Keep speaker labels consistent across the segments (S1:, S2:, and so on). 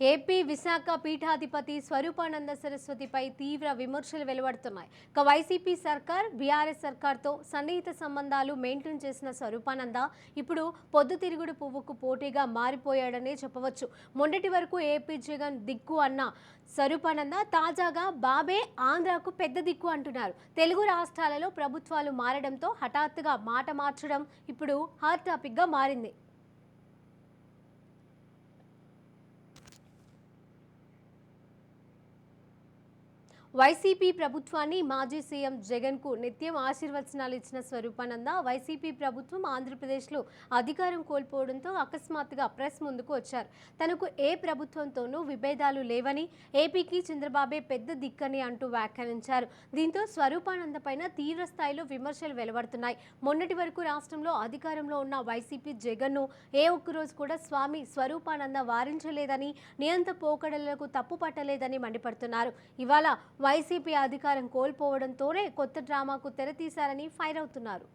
S1: AP Visakha పీఠాధిపతి స్వరూపానంద సరస్వతిపై తీవ్ర విమర్శలు వెలువడుతున్నాయి. ఇక వైసీపీ సర్కార్ బీఆర్ఎస్ సర్కార్తో సన్నిహిత సంబంధాలు మెయింటైన్ చేసిన స్వరూపానంద ఇప్పుడు పొద్దుతిరుగుడు పువ్వుకు పోటీగా మారిపోయాడనే చెప్పవచ్చు. మొన్నటి వరకు ఏపీ జగన్ దిక్కు అన్న స్వరూపానంద తాజాగా బాబే ఆంధ్రాకు పెద్ద దిక్కు అంటున్నారు. తెలుగు రాష్ట్రాలలో ప్రభుత్వాలు మారడంతో హఠాత్తుగా మాట మార్చడం ఇప్పుడు హాట్ టాపిక్గా మారింది. వైసీపీ ప్రభుత్వాన్ని మాజీ సీఎం జగన్కు నిత్యం ఆశీర్వచనాలు ఇచ్చిన స్వరూపానంద వైసీపీ ప్రభుత్వం ఆంధ్రప్రదేశ్లో అధికారం కోల్పోవడంతో అకస్మాత్తుగా ప్రెస్ ముందుకు వచ్చారు. తనకు ఏ ప్రభుత్వంతోనూ విభేదాలు లేవని ఏపీకి చంద్రబాబే పెద్ద దిక్కని అంటూ వ్యాఖ్యానించారు. దీంతో స్వరూపానంద పైన తీవ్ర స్థాయిలో విమర్శలు వెలువడుతున్నాయి. మొన్నటి వరకు రాష్ట్రంలో అధికారంలో ఉన్న వైసీపీ జగన్ను ఏ ఒక్కరోజు కూడా స్వామి స్వరూపానంద వారించలేదని నియంత పోకడలకు తప్పు పట్టలేదని మండిపడుతున్నారు. ఇవాళ వైసీపీ అధికారం కోల్పోవడంతోనే కొత్త డ్రామాకు తెరతీశారని ఫైర్ అవుతున్నారు.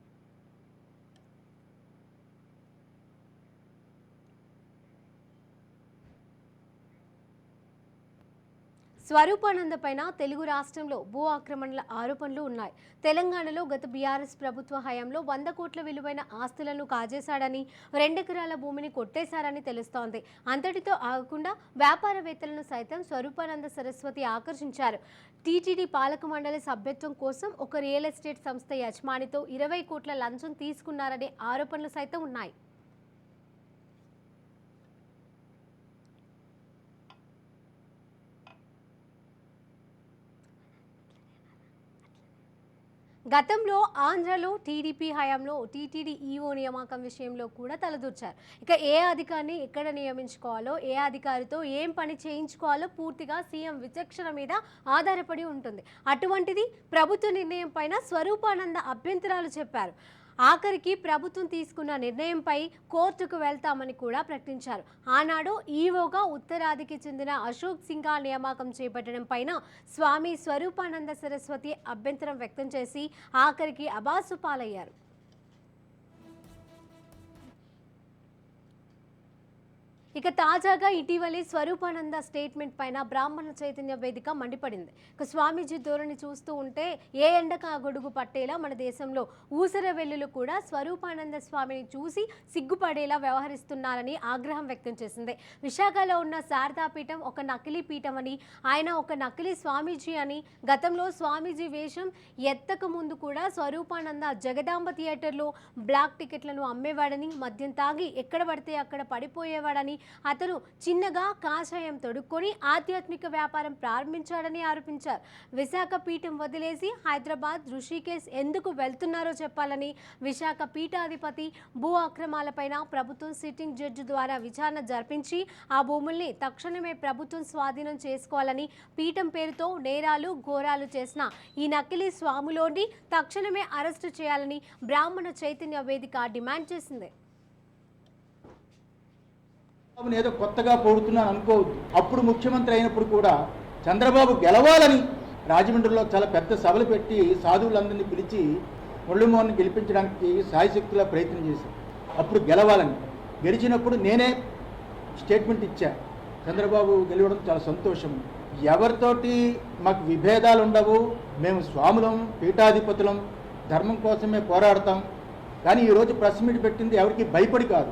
S1: స్వరూపానంద పైన తెలుగు రాష్ట్రంలో భూ ఆక్రమణల ఆరోపణలు ఉన్నాయి. తెలంగాణలో గత బీఆర్ఎస్ ప్రభుత్వ హయాంలో వంద కోట్ల విలువైన ఆస్తులను కాజేశాడని రెండెకరాల భూమిని కొట్టేశారని తెలుస్తోంది. అంతటితో ఆగకుండా వ్యాపారవేత్తలను సైతం స్వరూపానంద సరస్వతి ఆకర్షించారు. టీటీడీ పాలక మండలి సభ్యత్వం కోసం ఒక రియల్ ఎస్టేట్ సంస్థ యజమానితో ఇరవై కోట్ల లంచం తీసుకున్నారనే ఆరోపణలు సైతం ఉన్నాయి. గతంలో ఆంధ్రలో టీడీపీ హయాంలో టీటీడీ ఈఓ నియామకం విషయంలో కూడా తలదూర్చారు. ఇక ఏ అధికారిని ఎక్కడ నియమించుకోవాలో ఏ అధికారితో ఏం పని చేయించుకోవాలో పూర్తిగా సీఎం విచక్షణ మీద ఆధారపడి ఉంటుంది. అటువంటిది ప్రభుత్వ నిర్ణయం పైన స్వరూపానంద అభ్యంతరాలు చెప్పారు. ఆఖరికి ప్రభుత్వం తీసుకున్న నిర్ణయంపై కోర్టుకు వెళ్తామని కూడా ప్రకటించారు. ఆనాడు ఈవోగా ఉత్తరాదికి చెందిన అశోక్ సింఘా నియామకం చేపట్టడం పైన స్వామి స్వరూపానంద సరస్వతి అభ్యంతరం వ్యక్తం చేసి ఆఖరికి అబాసు పాలయ్యారు ఇక తాజాగా ఇటీవలే స్వరూపానంద స్టేట్మెంట్ పైన బ్రాహ్మణ చైతన్య వేదిక మండిపడింది. ఇక స్వామీజీ ధోరణి చూస్తూ ఉంటే ఏ ఎండక ఆ గొడుగు పట్టేలా మన దేశంలో ఊసర వెల్లులు కూడా స్వరూపానంద స్వామిని చూసి సిగ్గుపడేలా వ్యవహరిస్తున్నారని ఆగ్రహం వ్యక్తం చేసింది. విశాఖలో ఉన్న శారదాపీఠం ఒక నకిలీ పీఠం అని ఆయన ఒక నకిలీ స్వామీజీ అని గతంలో స్వామీజీ వేషం ఎత్తక ముందు కూడా స్వరూపానంద జగదాంబ థియేటర్లో బ్లాక్ టికెట్లను అమ్మేవాడని మద్యం తాగి ఎక్కడ పడితే అక్కడ పడిపోయేవాడని అతను చిన్నగా కాషాయం తొడుక్కొని ఆధ్యాత్మిక వ్యాపారం ప్రారంభించాడని ఆరోపించారు. విశాఖ పీఠం వదిలేసి హైదరాబాద్ ఋషికేశ్ ఎందుకు వెళ్తున్నారో చెప్పాలని విశాఖ పీఠాధిపతి భూ అక్రమాలపైన ప్రభుత్వం సిట్టింగ్ జడ్జి ద్వారా విచారణ జరిపించి ఆ భూముల్ని తక్షణమే ప్రభుత్వం స్వాధీనం చేసుకోవాలని పీఠం పేరుతో నేరాలు ఘోరాలు చేసిన ఈ నకిలీ స్వాములోని తక్షణమే అరెస్టు చేయాలని బ్రాహ్మణ చైతన్య వేదిక డిమాండ్ చేసింది.
S2: చంద్రబాబుని ఏదో కొత్తగా పోడుతున్నాను అనుకోవద్దు. అప్పుడు ముఖ్యమంత్రి అయినప్పుడు కూడా చంద్రబాబు గెలవాలని రాజమండ్రిలో చాలా పెద్ద సభలు పెట్టి సాధువులందరినీ పిలిచి మురళీమోహన్ గెలిపించడానికి సాయశక్తిలా ప్రయత్నం చేశాను అప్పుడు గెలవాలని. గెలిచినప్పుడు నేనే స్టేట్మెంట్ ఇచ్చా. చంద్రబాబు గెలవడం చాలా సంతోషం. ఎవరితోటి మాకు విభేదాలు ఉండవు. మేము స్వాములం పీఠాధిపతులం. ధర్మం కోసమే పోరాడతాం. కానీ ఈరోజు ప్రెస్ మీట్ పెట్టింది ఎవరికి భయపడి కాదు.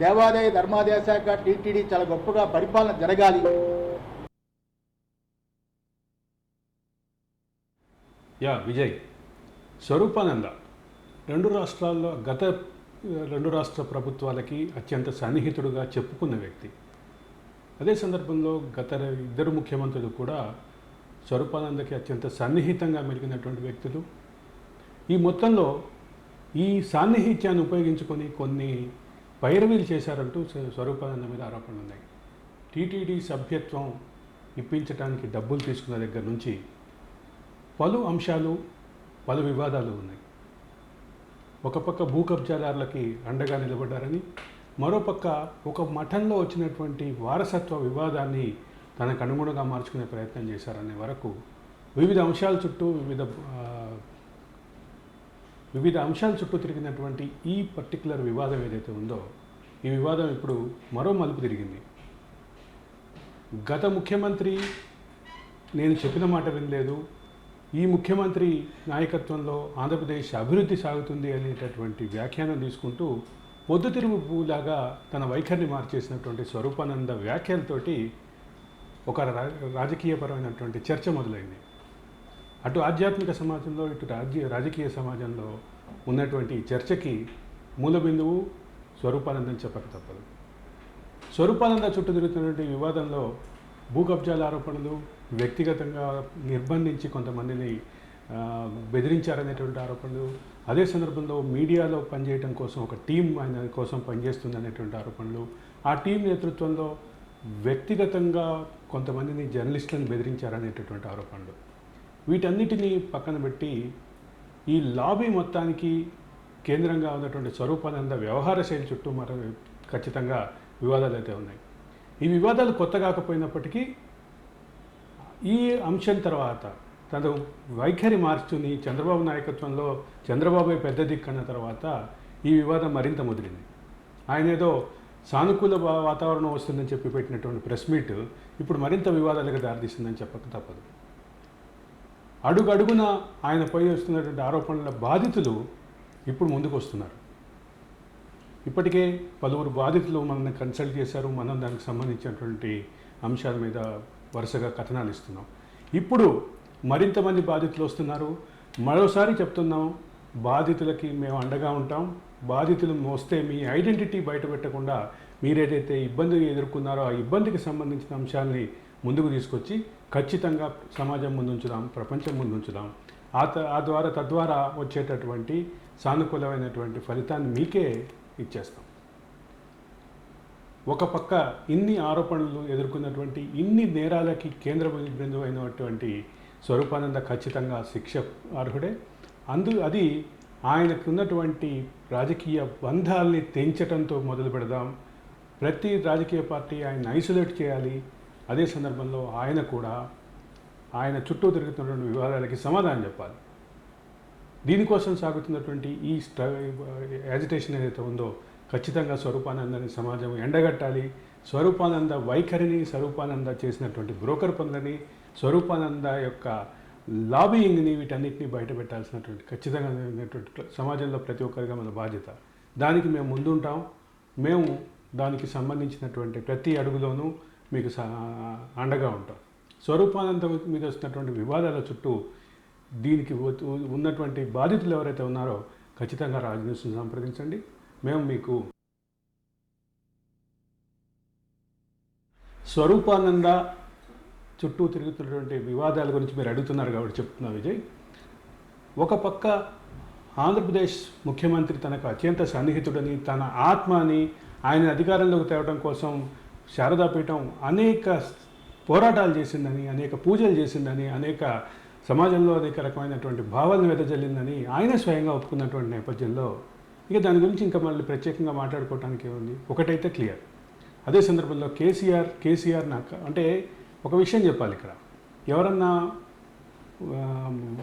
S2: దేవాదాయ ధర్మాదాయ శాఖ టీటీడీ చాలా గొప్పగా పరిపాలన జరగాలి.
S3: యా విజయ్. స్వరూపానంద రెండు రాష్ట్రాల్లో గత రెండు రాష్ట్ర ప్రభుత్వాలకి అత్యంత సన్నిహితుడుగా చెప్పుకున్న వ్యక్తి. అదే సందర్భంలో గత ఇద్దరు ముఖ్యమంత్రులు కూడా స్వరూపానందకి అత్యంత సన్నిహితంగా మెలిగినటువంటి వ్యక్తులు. ఈ మొత్తంలో ఈ సాన్నిహిత్యాన్ని ఉపయోగించుకొని కొన్ని పైరవీలు చేశారంటూ స్వరూపానంద మీద ఆరోపణలు ఉన్నాయి. టీటీడీ సభ్యత్వం ఇప్పించడానికి డబ్బులు తీసుకున్న దగ్గర నుంచి పలు అంశాలు పలు వివాదాలు ఉన్నాయి. ఒక పక్క భూ కబ్జాదారులకి అండగా నిలబడ్డారని మరోపక్క ఒక మఠంలో వచ్చినటువంటి వారసత్వ వివాదాన్ని తనకు అనుగుణంగా మార్చుకునే ప్రయత్నం చేశారనే వరకు వివిధ అంశాల చుట్టూ వివిధ వివిధ అంశాల చుట్టూ తిరిగినటువంటి ఈ పర్టికులర్ వివాదం ఏదైతే ఉందో ఈ వివాదం ఇప్పుడు మరో మలుపు తిరిగింది. గత ముఖ్యమంత్రి నేను చెప్పిన మాట వినలేదు. ఈ ముఖ్యమంత్రి నాయకత్వంలో ఆంధ్రప్రదేశ్ అభివృద్ధి సాగుతుంది అనేటటువంటి వ్యాఖ్యానం తీసుకుంటూ పొద్దుతిరుగు పువ్వులాగా తన వైఖరిని మార్చేసినటువంటి స్వరూపానంద వ్యాఖ్యలతోటి ఒక రా- రాజకీయపరమైనటువంటి చర్చ మొదలైంది. అటు ఆధ్యాత్మిక సమాజంలో ఇటు రాజ్య రాజకీయ సమాజంలో ఉన్నటువంటి చర్చకి మూల బిందువు స్వరూపానందం చెప్పక తప్పదు. స్వరూపానంద చుట్టూ తిరుగుతున్నటువంటి వివాదంలో భూ కబ్జాల ఆరోపణలు వ్యక్తిగతంగా నిర్బంధించి కొంతమందిని బెదిరించారనేటువంటి ఆరోపణలు అదే సందర్భంలో మీడియాలో పనిచేయడం కోసం ఒక టీం ఆయన కోసం పనిచేస్తుంది అనేటువంటి ఆరోపణలు ఆ టీం నేతృత్వంలో వ్యక్తిగతంగా కొంతమందిని జర్నలిస్టులను బెదిరించారనేటటువంటి ఆరోపణలు. వీటన్నిటినీ పక్కన పెట్టి ఈ లాబీ మొత్తానికి కేంద్రంగా ఉన్నటువంటి స్వరూపానంద వ్యవహార శైలి చుట్టూ మరో ఖచ్చితంగా వివాదాలు అయితే ఉన్నాయి. ఈ వివాదాలు కొత్త కాకపోయినప్పటికీ ఈ అంశం తర్వాత తన వైఖరి మార్చుని చంద్రబాబు నాయకత్వంలో చంద్రబాబు పెద్ద దిక్కన్న తర్వాత ఈ వివాదం మరింత ముదిరింది. ఆయన ఏదో సానుకూల వాతావరణం వస్తుందని చెప్పి పెట్టినటువంటి ప్రెస్ మీట్ ఇప్పుడు మరింత వివాదాలకు దారితీస్తుందని చెప్పక తప్పదు. అడుగడుగున ఆయనపై వస్తున్నటువంటి ఆరోపణల బాధితులు ఇప్పుడు ముందుకు వస్తున్నారు ఇప్పటికే పలువురు బాధితులు మనల్ని కన్సల్ట్ చేశారు. మనం దానికి సంబంధించినటువంటి అంశాల మీద వరుసగా కథనాలు ఇస్తున్నాం. ఇప్పుడు మరింతమంది బాధితులు వస్తున్నారు. మరోసారి చెప్తున్నాం బాధితులకి మేము అండగా ఉంటాం. బాధితులు వస్తే మీ ఐడెంటిటీ బయటపెట్టకుండా మీరేదైతే ఇబ్బంది ఎదుర్కొన్నారో ఆ ఇబ్బందికి సంబంధించిన అంశాలని ముందుకు తీసుకొచ్చి ఖచ్చితంగా సమాజం ముందుంచుదాం ప్రపంచం ముందుంచుదాం. ఆ త- ఆ ద్వారా తద్వారా వచ్చేటటువంటి సానుకూలమైనటువంటి ఫలితాన్ని మీకే ఇచ్చేస్తాం. ఒక పక్క ఇన్ని ఆరోపణలు ఎదుర్కొన్నటువంటి ఇన్ని నేరాలకి కేంద్ర బిందువు అయినటువంటి స్వరూపానంద ఖచ్చితంగా శిక్ష అర్హుడే. అందు అది ఆయనకున్నటువంటి రాజకీయ బంధాల్ని తెంచటంతో మొదలు పెడదాం ప్రతి రాజకీయ పార్టీ ఆయన ఐసోలేట్ చేయాలి. అదే సందర్భంలో ఆయన కూడా ఆయన చుట్టూ తిరుగుతున్నటువంటి వివాదాలకి సమాధానం చెప్పాలి. దీనికోసం సాగుతున్నటువంటి ఈ స్ట్ర యాజిటేషన్ ఏదైతే ఉందో ఖచ్చితంగా స్వరూపానందని సమాజం ఎండగట్టాలి. స్వరూపానంద వైఖరిని స్వరూపానంద చేసినటువంటి బ్రోకర్ పనులని స్వరూపానంద యొక్క లాబియింగ్ని వీటన్నిటిని బయట పెట్టాల్సినటువంటి ఖచ్చితంగా ఉన్నటువంటి సమాజంలో ప్రతి ఒక్కరిగా మన బాధ్యత. దానికి మేము ముందుంటాం. మేము దానికి సంబంధించినటువంటి ప్రతి అడుగులోనూ మీకు అండగా ఉంటాం. స్వరూపానంద మీద వస్తున్నటువంటి వివాదాల చుట్టూ దీనికి ఉన్నటువంటి బాధితులు ఎవరైతే ఉన్నారో ఖచ్చితంగా రాజనీతిని సంప్రదించండి. మేము మీకు స్వరూపానంద చుట్టూ తిరుగుతున్నటువంటి వివాదాల గురించి మీరు అడుగుతున్నారు కాబట్టి చెప్తున్నా విజయ్. ఒక పక్క ఆంధ్రప్రదేశ్ ముఖ్యమంత్రి తనకు అత్యంత సన్నిహితుడని తన ఆత్మని ఆయన అధికారంలోకి తేవడం కోసం శారదాపీఠం అనేక పోరాటాలు చేసిందని అనేక పూజలు చేసిందని అనేక సమాజంలో అనేక రకమైనటువంటి భావాలను వెదజల్లిందని ఆయన స్వయంగా ఒప్పుకున్నటువంటి నేపథ్యంలో ఇక దాని గురించి ఇంకా మళ్ళీ ప్రత్యేకంగా మాట్లాడుకోవడానికి ఏముంది? ఒకటైతే క్లియర్. అదే సందర్భంలో కేసీఆర్ కేసీఆర్ నాకు అంటే ఒక విషయం చెప్పాలి ఇక్కడ. ఎవరన్నా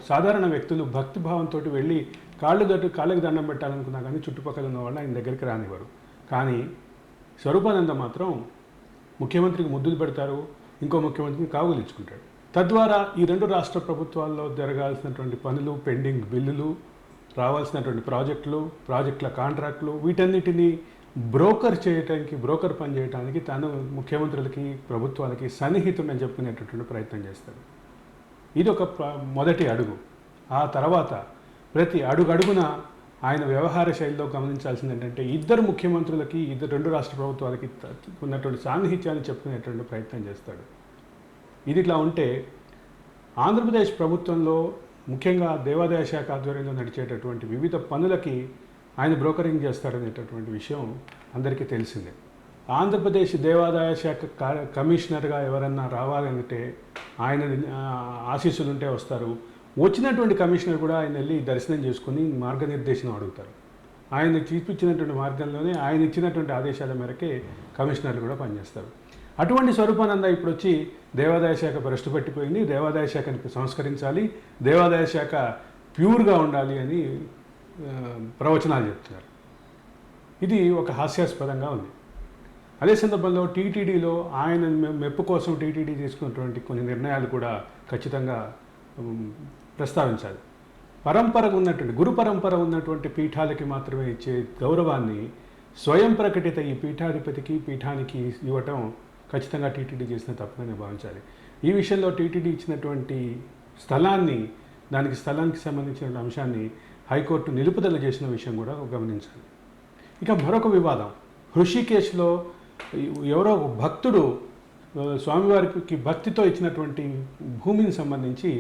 S3: సాధారణ వ్యక్తులు భక్తి భావంతో వెళ్ళి కాళ్ళు దట్టు కాళ్ళకి దండం పెట్టాలనుకున్నా కానీ చుట్టుపక్కల ఉన్న వాళ్ళు ఆయన దగ్గరికి రానివ్వరు. కానీ స్వరూపానంద మాత్రం ముఖ్యమంత్రికి ముద్దులు పెడతారు ఇంకో ముఖ్యమంత్రిని కావులించుకుంటాడు తద్వారా ఈ రెండు రాష్ట్ర ప్రభుత్వాల్లో జరగాల్సినటువంటి పనులు పెండింగ్ బిల్లులు రావాల్సినటువంటి ప్రాజెక్టులు ప్రాజెక్టుల కాంట్రాక్టులు వీటన్నిటినీ బ్రోకర్ చేయటానికి బ్రోకర్ పని చేయడానికి తను ముఖ్యమంత్రులకి ప్రభుత్వాలకి సన్నిహితుడని చెప్పుకునేటటువంటి ప్రయత్నం చేస్తాడు. ఇది ఒక మొదటి అడుగు. ఆ తర్వాత ప్రతి అడుగు అడుగున ఆయన వ్యవహార శైలిలో గమనించాల్సింది ఏంటంటే ఇద్దరు ముఖ్యమంత్రులకి ఇద్దరు రెండు రాష్ట్ర ప్రభుత్వాలకి ఉన్నటువంటి సాన్నిహిత్యాన్ని చెప్పుకునేటువంటి ప్రయత్నం చేస్తాడు. ఇది ఇట్లా ఉంటే ఆంధ్రప్రదేశ్ ప్రభుత్వంలో ముఖ్యంగా దేవాదాయ శాఖ ఆధ్వర్యంలో నడిచేటటువంటి వివిధ పనులకి ఆయన బ్రోకరింగ్ చేస్తాడనేటటువంటి విషయం అందరికీ తెలిసిందే. ఆంధ్రప్రదేశ్ దేవాదాయ శాఖ కమిషనర్గా ఎవరన్నా రావాలంటే ఆయన ఆశీస్సులు ఉంటే వస్తారు. వచ్చినటువంటి కమిషనర్ కూడా ఆయన వెళ్ళి దర్శనం చేసుకుని మార్గనిర్దేశం అడుగుతారు. ఆయన చూపించినటువంటి మార్గంలోనే ఆయన ఇచ్చినటువంటి ఆదేశాల మేరకే కమిషనర్లు కూడా పనిచేస్తారు. అటువంటి స్వరూపానంద ఇప్పుడు వచ్చి దేవాదాయ శాఖ భ్రష్టు పట్టిపోయింది. దేవాదాయ శాఖని సంస్కరించాలి. దేవాదాయ శాఖ ప్యూర్గా ఉండాలి అని ప్రవచనాలు చెప్తున్నారు. ఇది ఒక హాస్యాస్పదంగా ఉంది. అదే సందర్భంలో టీటీడీలో ఆయన మెప్పు కోసం టీటీడీ తీసుకున్నటువంటి కొన్ని నిర్ణయాలు కూడా ఖచ్చితంగా ప్రస్తావించాలి. పరంపర ఉన్నటువంటి గురు పరంపర ఉన్నటువంటి పీఠాలకి మాత్రమే ఇచ్చే గౌరవాన్ని స్వయం ప్రకటిత ఈ పీఠాధిపతికి పీఠానికి ఇవ్వటం ఖచ్చితంగా టీటీడీ చేసిన తప్పుగానే భావించాలి. ఈ విషయంలో టీటీడీ ఇచ్చినటువంటి స్థలాన్ని దానికి స్థలానికి సంబంధించిన అంశాన్ని హైకోర్టు నిలుపుదల చేసిన విషయం కూడా గమనించాలి. ఇక మరొక వివాదం. హృషికేశ్లో ఎవరో భక్తుడు స్వామివారికి భక్తితో ఇచ్చినటువంటి భూమిని సంబంధించి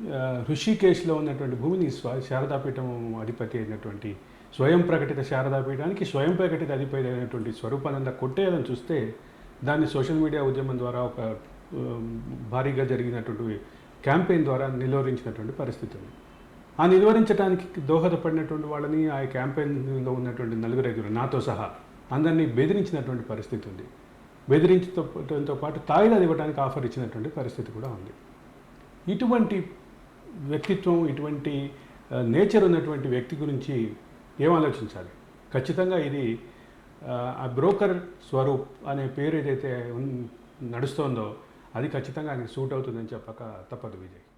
S3: ఋషికేశ్లో హృషికేశ్లో ఉన్నటువంటి భూమిని స్వ శారదాపీఠం అధిపతి అయినటువంటి స్వయం ప్రకటిత శారదాపీఠానికి స్వయం ప్రకటిత అధిపతి అయినటువంటి స్వరూపానంద కొట్టేయాలని చూస్తే దాన్ని సోషల్ మీడియా ఉద్యమం ద్వారా ఒక భారీగా జరిగినటువంటి క్యాంపెయిన్ ద్వారా నిలువరించినటువంటి పరిస్థితి ఉంది. ఆ నిలువరించడానికి దోహదపడినటువంటి వాళ్ళని ఆ క్యాంపెయిన్లో ఉన్నటువంటి నలుగురు ఐదుగురు నాతో సహా అందరినీ బెదిరించినటువంటి పరిస్థితి ఉంది. బెదిరించడంతో పాటు తాయిలాలు ఇవ్వడానికి ఆఫర్ ఇచ్చినటువంటి పరిస్థితి కూడా ఉంది. ఇటువంటి వ్యక్తిత్వం ఇటువంటి నేచర్ ఉన్నటువంటి వ్యక్తి గురించి ఏం ఆలోచించాలి? ఖచ్చితంగా ఇది ఆ, బ్రోకర్ స్వరూప్ అనే పేరు ఏదైతే ఉన్- నడుస్తోందో అది ఖచ్చితంగా ఆయనకి సూట్ అవుతుందని చెప్పక తప్పదు విజయ్.